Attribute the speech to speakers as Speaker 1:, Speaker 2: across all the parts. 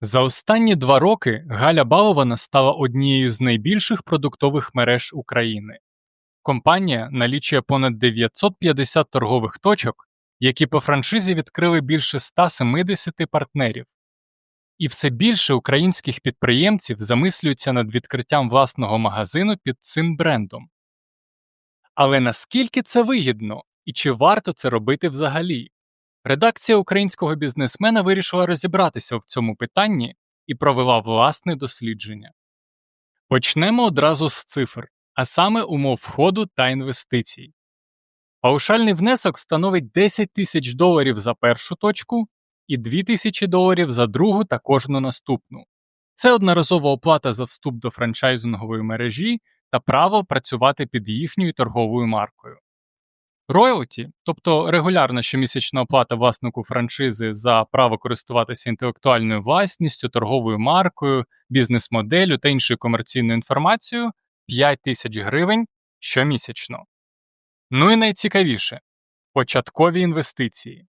Speaker 1: За останні два роки Галя Балована стала однією з найбільших продуктових мереж України. Компанія налічує понад 950 торгових точок, які по франшизі відкрили більше 170 партнерів. І все більше українських підприємців замислюються над відкриттям власного магазину під цим брендом. Але наскільки це вигідно і чи варто це робити взагалі? Редакція українського бізнесмена вирішила розібратися в цьому питанні і провела власне дослідження. Почнемо одразу з цифр, а саме умов входу та інвестицій. Паушальний внесок становить 10 тисяч доларів за першу точку і 2 тисячі доларів за другу та кожну наступну. Це одноразова оплата за вступ до франчайзингової мережі та право працювати під їхньою торговою маркою. Роялті, тобто регулярна щомісячна оплата власнику франшизи за право користуватися інтелектуальною власністю, торговою маркою, бізнес-моделлю та іншою комерційною інформацією 5 тисяч гривень щомісячно. Ну і найцікавіше початкові інвестиції.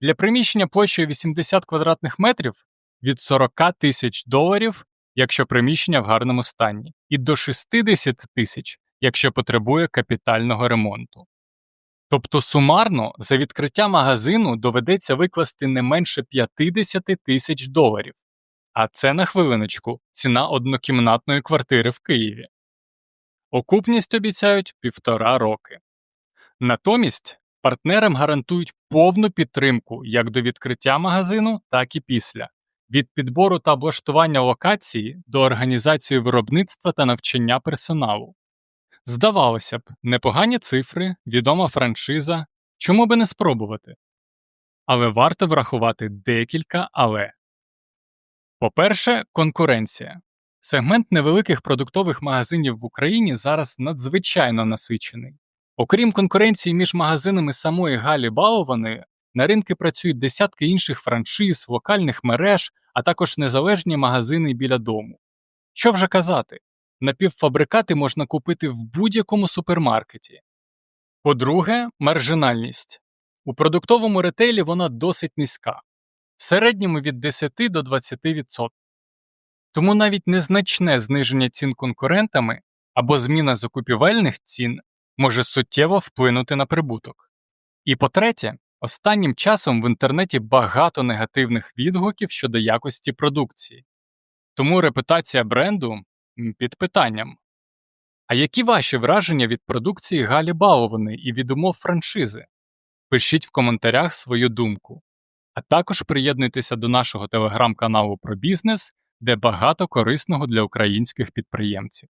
Speaker 1: Для приміщення площею 80 квадратних метрів від 40 тисяч доларів, якщо приміщення в гарному стані, і до 60 тисяч, якщо потребує капітального ремонту. Тобто сумарно за відкриття магазину доведеться викласти не менше 50 тисяч доларів, а це на хвилиночку ціна однокімнатної квартири в Києві. Окупність обіцяють півтора роки. Натомість партнерам гарантують повну підтримку як до відкриття магазину, так і після, від підбору та облаштування локації до організації виробництва та навчання персоналу. Здавалося б, непогані цифри, відома франшиза, чому би не спробувати? Але варто врахувати декілька але. По-перше, конкуренція. Сегмент невеликих продуктових магазинів в Україні зараз надзвичайно насичений. Окрім конкуренції між магазинами самої Галі Балованої, на ринки працюють десятки інших франшиз, локальних мереж, а також незалежні магазини біля дому. Що вже казати, напівфабрикати можна купити в будь-якому супермаркеті. По-друге, маржинальність. У продуктовому ретейлі вона досить низька, в середньому від 10 до 20%. Тому навіть незначне зниження цін конкурентами або зміна закупівельних цін може суттєво вплинути на прибуток. І по-третє, останнім часом в інтернеті багато негативних відгуків щодо якості продукції, тому репутація бренду під питанням. А які ваші враження від продукції Галі Балованої і від умов франшизи? Пишіть в коментарях свою думку. А також приєднуйтеся до нашого телеграм-каналу про бізнес, де багато корисного для українських підприємців.